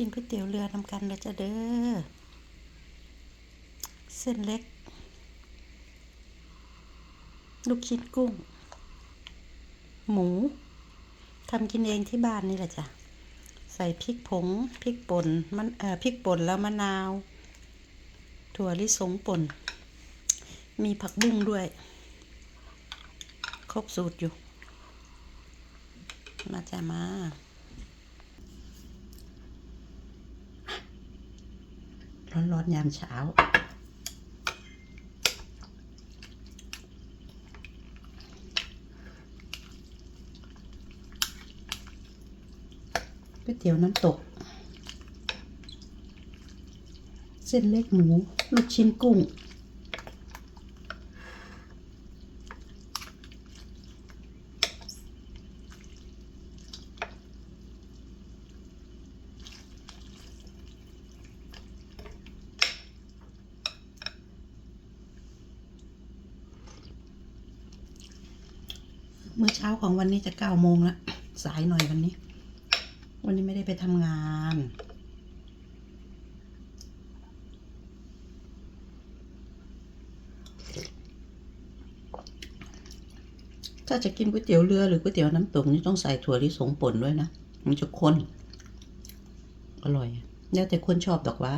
กินก๋วยเตี๋ยวเรือทำกันเลยจ้ะเด้อ เส้นเล็ก ลูกชิ้นกุ้ง หมูทำกินเองที่บ้านนี่แหละจ้ะ ใส่พริกผง พริกป่น มันเอ่อพริกป่นแล้วมะนาว ถั่วลิสงป่น มีผักบุ้งด้วย ครบสูตรอยู่ มาจ้ะมา ร้อนๆยามเช้า ก๋วยเตี๋ยวน้ำตก เส้นเล็กหมู ลูกชิ้นกุ้ง เมื่อเช้าของวันนี้จะเก้าโมงล้วสายหน่อยวันนี้ วันนี้ไม่ได้ไปทำงาน ถ้าจะกินก๋วยเตี๋ยวเรือหรือก๋วยเตี๋ยวน้ำตกนี่ต้องใส่ถั่วลิสงป่นด้วยนะ มันจะข้น อร่อย แล้วแต่คนชอบดอกว่า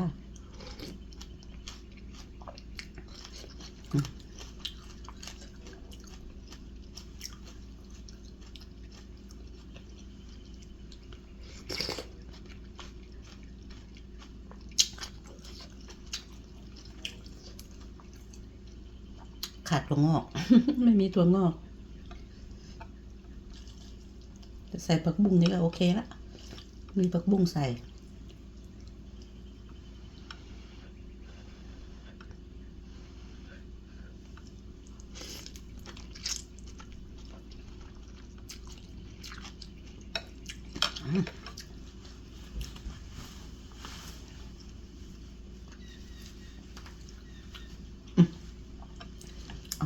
ขาดตัวงอก ไม่มีตัวงอกแต่ใส่ผักบุ้งนี่ก็โอเคละมีผักบุ้งใส่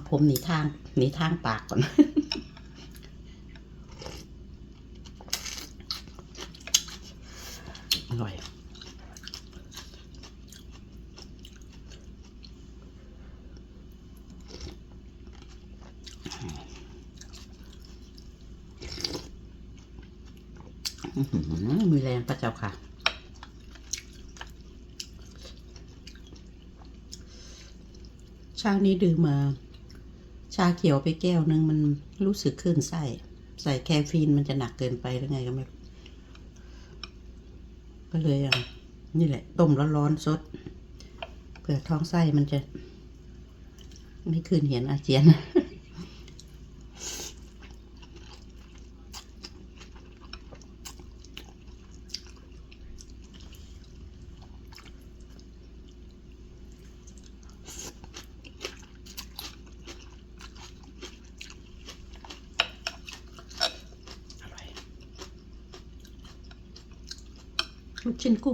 ผมหนีทางหนีทางปากก่อน อร่อยอื้อหือมีแรงพระเจ้าค่ะเช้านี้ดื่มมา ชาเขียวไปแก้วนึงมันรู้สึกขึ้นไส้ใส่แคฟีนมันจะหนักเกินไปหรือไงก็ไม่รู้ก็เลยอะนี่แหละ ต้มร้อนๆสดเผื่อท้องไส้มันจะ ไม่คืนเห็นอาเจียน ลู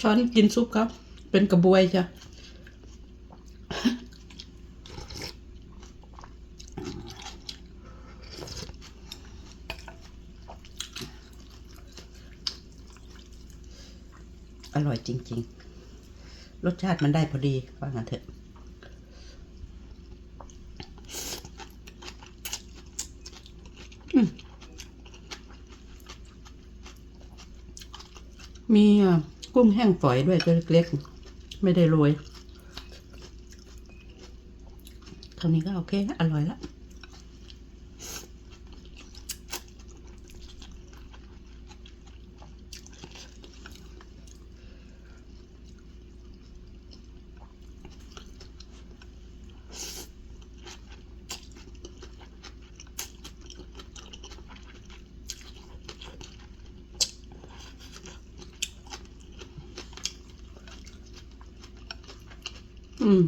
ช้อนกินซุปครับ เป็นกระบวยจ้ะอร่อยจริง ๆ รสชาติมันได้พอดีว่างั้นเถอะ มีกุ้งแห้งฝอยด้วยตัวเล็กๆ ไม่ได้โรยเท่านี้ก็โอเค อร่อยละ อืม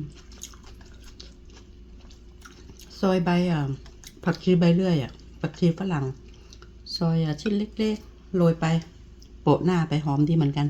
ซอยใบอะ ผักชีใบเลื่อยอะ ผักชีฝรั่ง ซอยอะชิ้นเล็กๆ โรยไป โปะหน้าไปหอมดีเหมือนกัน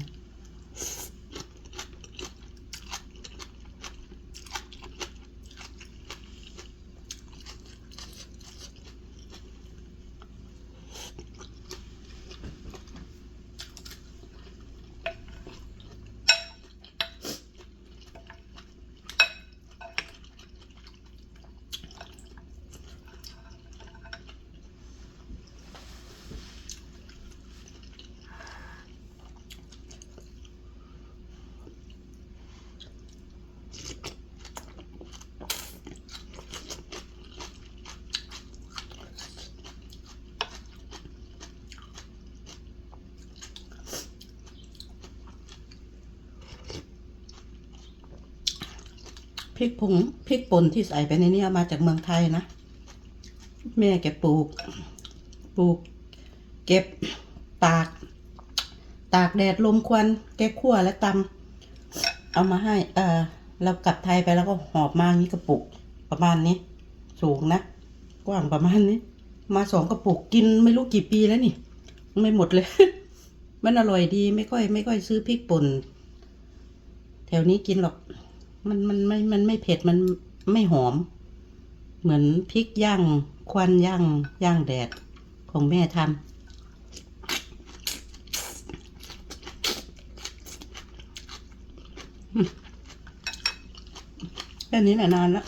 พริกผงพริกป่นที่ใส่ไปในนี้มาจากเมืองไทยนะ แม่แกปลูก ปลูก เก็บตาก ตากแดดลมควันแกคั่วและตำเอามาให้ เออเรากลับไทยไปแล้วก็หอบมาอย่างนี้กระปุกประมาณนี้ สูงนะ กว้างประมาณนี้ มาสองกระปุกกินไม่รู้กี่ปีแล้วนี่ ไม่หมดเลย มันอร่อยดีไม่ค่อย ไม่ค่อยซื้อพริกป่นแถวนี้กินหรอก มันมันไม่มันไม่เผ็ดมันไม่หอม เหมือนพริกย่างควันย่างย่างแดดของแม่ทำแค่นี้แหละนานแล้ว